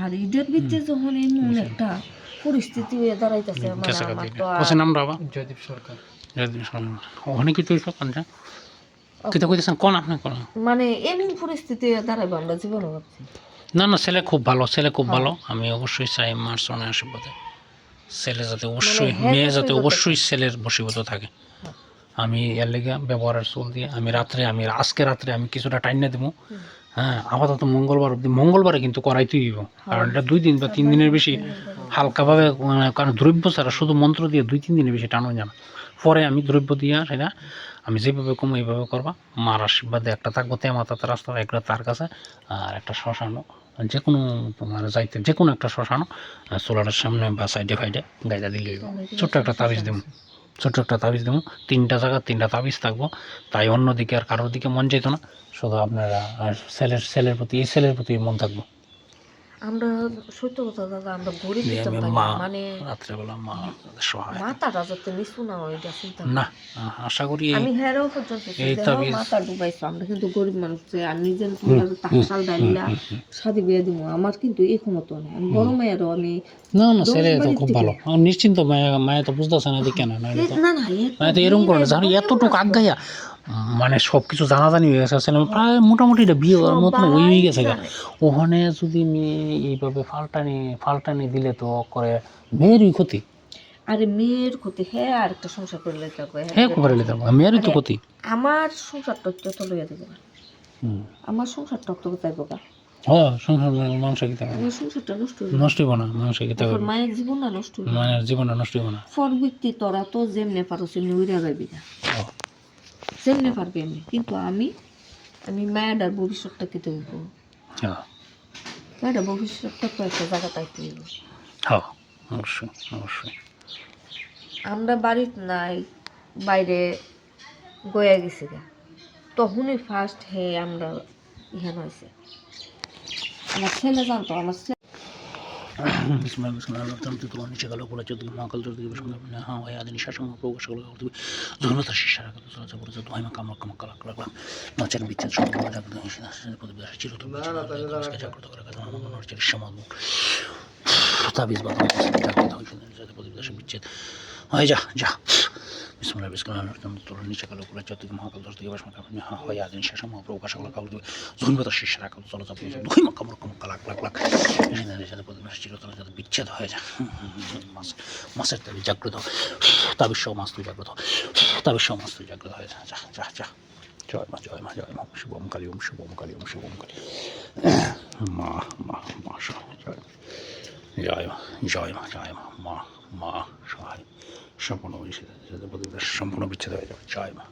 আর ঈদের ভিতরে যখন এমন একটা পরিস্থিতি হয়ে দাঁড়াইতেছে মানে আমার তো আর- নামটা জয়দীপ সরকার। জয়দীপ সরকার। ওখানে কি তুই সব কানটা কিতা কইতেছেন কোন আপনি কোন? মানে এমন পরিস্থিতি হয়ে দাঁড়াইবো আমরা জীবনে ভাবছি। না না ছেলে খুব ভালো ছেলে খুব ভালো। আমি অবশ্যই চাই মার সনে আশীর্বাদে। ছেলে যাতে অবশ্যই হ্যাঁ, মেয়ে যাতে অবশ্যই ছেলের বসীভূত থাকে। আমি এর লেগে ব্যবহারের চুল দিয়ে আমি রাত্রে আমি আজকে রাত্রে আমি কিছুটা টাইম না দেবো। হ্যাঁ আপাতত মঙ্গলবার অবধি মঙ্গলবারে কিন্তু করাইতেই দিব কারণ এটা দুই দিন বা তিন দিনের বেশি হালকাভাবে মানে কারণ দ্রব্য ছাড়া শুধু মন্ত্র দিয়ে দুই তিন দিনের বেশি টানো যায় না। পরে আমি দ্রব্য দিয়া সেটা আমি যেভাবে কমো এইভাবে করবা। মার আশীর্বাদে একটা থাকব তেমা তাতে রাস্তা একটা তার কাছে আর একটা শ্মশানও যে কোনো তোমার যাইতে যে কোনো একটা শ্মশানও সোলারের সামনে বা সাইডে ফাইডে গাইদা দিলে হইব। ছোট্ট একটা তাবিজ দেবো। ছোট্ট একটা তাবিজ দেবো। তিনটা জায়গা, তিনটা তাবিজ থাকব। তাই অন্যদিকে আর কারোর দিকে মন যেত না। শুধু আপনারা আর সেলের সেলের প্রতি এই ছেলের প্রতি মন থাকব। আমরা সত্য কথা দাদা আমরা গরিব দিতাম। মানে রাত্রেবেলা মা সহায়। মাথাটা যাতে নিচু না হয় এটা চিন্তা না আশা করি আমি হেরাও পর্যন্ত মাথা ডুবাইছো আমরা কিন্তু গরিব মানুষ যে আর নিজের টাকাল ডাইলা সাদি বিয়ে দিব আমার কিন্তু এই ক্ষমতা নেই। আমি বড় মায়েরও আমি না না ছেলে তো খুব ভালো। নিশ্চিন্ত মায়া মায়া তো বুঝতেছে না যে কেন না না না তো এরকম করে না এতটুকু আগাইয়া মানে সব কিছু জানাজানি হয়ে গেছে। ছেলে প্রায় মোটামুটি এটা বিয়ে হওয়ার মতন ওই হয়ে গেছে গা। ওখানে যদি মেয়ে এইভাবে ফাল্টানি ফাল্টানি দিলে তো করে মেয়েরই ক্ষতি। আরে মেয়ের ক্ষতি হ্যাঁ আর একটা সংসার করে লইতে হবে। হ্যাঁ করে নিতে হবে। মেয়েরই তো ক্ষতি। আমার সংসারটা তো লইয়া দেবো আমার সংসারটা তো কোথায় বোকা হ্যাঁ সংসার হবে। সংসারটা নষ্ট হয়ে নষ্ট হইব না মায়ের জীবন না নষ্ট হয়ে মানে জীবনটা নষ্ট হইব না। ফর ব্যক্তি তোরা তো যেমনে পারো সেমনি উড়ে যাবি না যেমনে পারবি এমনি কিন্তু আমি আমি মায়ের ভবিষ্যৎটা কেটে হইব হ্যাঁ। মায়ের ভবিষ্যৎটা তো একটা জায়গা পাইতে হইব। হ্যাঁ অবশ্যই অবশ্যই। আমরা বাড়িতে নাই বাইরে গয়া গেছি গা। তখনই ফার্স্ট হে আমরা ইহান হয়েছে আমার ছেলে জানতো আমার হ্যাঁ আদিন শাসন প্রকাশ করল করতে জনতা শিষ্যারা কত চলাচল করে তো হয় কাম কাম কালাক লাগলাম নচের বিচ্ছেদ সব জাগ্রত হয়েছে না সে প্রতি বেশ চির তো জাগ্রত করে কাজ আমার মনে হচ্ছে সমাজ তাবিজ বাদা জাগ্রত হয়েছে যাতে প্রতি বেশ বিচ্ছেদ হয়ে যা যা বিসমুল্লাহ বিসমিল্লাহ তোর নিচে গেল বলে চোদ্দ মহাকাল তোর দিকে বসে কাম হ্যাঁ হয় দুই কালাক লাগ সাথে প্রতি বেশ চিরতর যাতে বিচ্ছেদ হয়ে যায়। মাছ মাছের তাবি জাগ্রত। তাবির সহ মাছ তুই জাগ্রত। তাবির সহ মাছ তুই জাগ্রত হয়ে যা যা যা যা। জয় মা জয় মা জয় মা। শুভম কালী, ওম শুভম কালী, ওম শুভম কালী। মা মা মা জয়। জয় মা জয় মা জয় মা মা মা সহায় সম্পূর্ণ বিচ্ছেদ সম্পূর্ণ বিচ্ছেদ হয়ে যাবে। জয় মা।